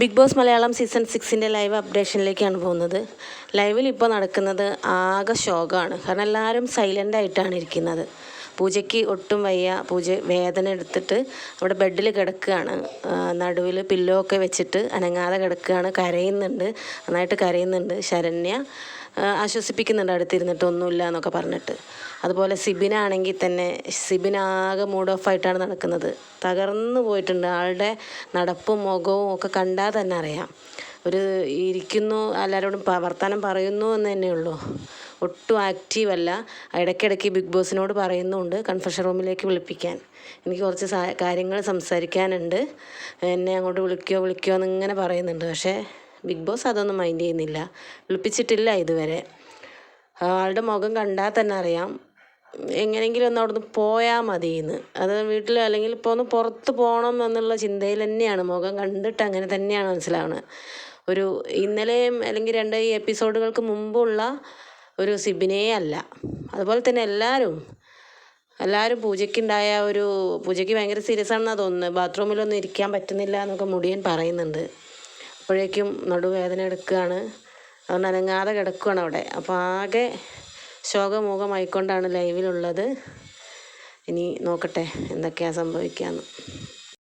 Big boss Malayalam season സിക്സിന്റെ live അപ്ഡേഷനിലേക്കാണ് പോകുന്നത്. ലൈവിൽ ഇപ്പോൾ നടക്കുന്നത് ആകെ ശോകമാണ്. കാരണം എല്ലാവരും സൈലന്റ് ആയിട്ടാണ് ഇരിക്കുന്നത്. പൂജയ്ക്ക് ഒട്ടും വയ്യ. പൂജ വേദന എടുത്തിട്ട് അവിടെ ബെഡിൽ കിടക്കുകയാണ്. നടുവിൽ പില്ലോ ഒക്കെ വെച്ചിട്ട് അനങ്ങാതെ കിടക്കുകയാണ്. കരയുന്നുണ്ട്. നന്നായിട്ട് കരയുന്നുണ്ട്. ശരണ്യ ആശ്വസിപ്പിക്കുന്നുണ്ട് അടുത്തിരുന്നിട്ട് ഒന്നുമില്ല എന്നൊക്കെ പറഞ്ഞിട്ട്. അതുപോലെ സിബിനാണെങ്കിൽ തന്നെ സിബിനാകെ മൂഡ് ഓഫ് ആയിട്ടാണ് നടക്കുന്നത്. തകർന്നു പോയിട്ടുണ്ട്. ആളുടെ നടപ്പും മുഖവും ഒക്കെ കണ്ടാൽ തന്നെ അറിയാം. ഒരു ഇരിക്കുന്നു എല്ലാവരോടും വർത്തമാനം പറയുന്നു എന്ന് തന്നെയുള്ളൂ. ഒട്ടും ആക്റ്റീവ് അല്ല. ഇടയ്ക്കിടയ്ക്ക് ബിഗ് ബോസിനോട് പറയുന്നുണ്ട് കൺഫഷൻ റൂമിലേക്ക് വിളിപ്പിക്കാൻ. എനിക്ക് കുറച്ച് കാര്യങ്ങൾ സംസാരിക്കാനുണ്ട്. എന്നെ അങ്ങോട്ട് വിളിക്കോ വിളിക്കോ എന്നിങ്ങനെ പറയുന്നുണ്ട്. പക്ഷേ ബിഗ് ബോസ് അതൊന്നും മൈൻഡ് ചെയ്യുന്നില്ല. വിളിപ്പിച്ചിട്ടില്ല ഇതുവരെ. ആളുടെ മുഖം കണ്ടാൽ തന്നെ അറിയാം. എങ്ങനെയെങ്കിലും ഒന്ന് അവിടുന്ന് പോയാൽ മതിയെന്ന്. അത് വീട്ടിൽ അല്ലെങ്കിൽ ഇപ്പോൾ ഒന്ന് പുറത്ത് പോകണം എന്നുള്ള ചിന്തയിൽ തന്നെയാണ്. മുഖം കണ്ടിട്ട് അങ്ങനെ തന്നെയാണ് മനസ്സിലാവുന്നത് ഒരു ഇന്നലെയും അല്ലെങ്കിൽ രണ്ട് എപ്പിസോഡുകൾക്ക് മുമ്പുള്ള ഒരു സിബിനേ അല്ല. അതുപോലെ തന്നെ എല്ലാവരും എല്ലാവരും പൂജയ്ക്കുണ്ടായ ഒരു പൂജയ്ക്ക് ഭയങ്കര സീരിയസ് ആണെന്നാണ് തോന്നുന്നത്. ബാത്റൂമിലൊന്നും ഇരിക്കാൻ പറ്റുന്നില്ല എന്നൊക്കെ മുടിയൻ പറയുന്നുണ്ട്. അപ്പോഴേക്കും നടുവേദന എടുക്കുകയാണ്. അതുകൊണ്ട് അനങ്ങാതെ കിടക്കുകയാണ് അവിടെ. അപ്പോൾ ആകെ ശോകമോഹമായിക്കൊണ്ടാണ് ലൈവിലുള്ളത്. ഇനി നോക്കട്ടെ എന്തൊക്കെയാണ് സംഭവിക്കാന്ന്.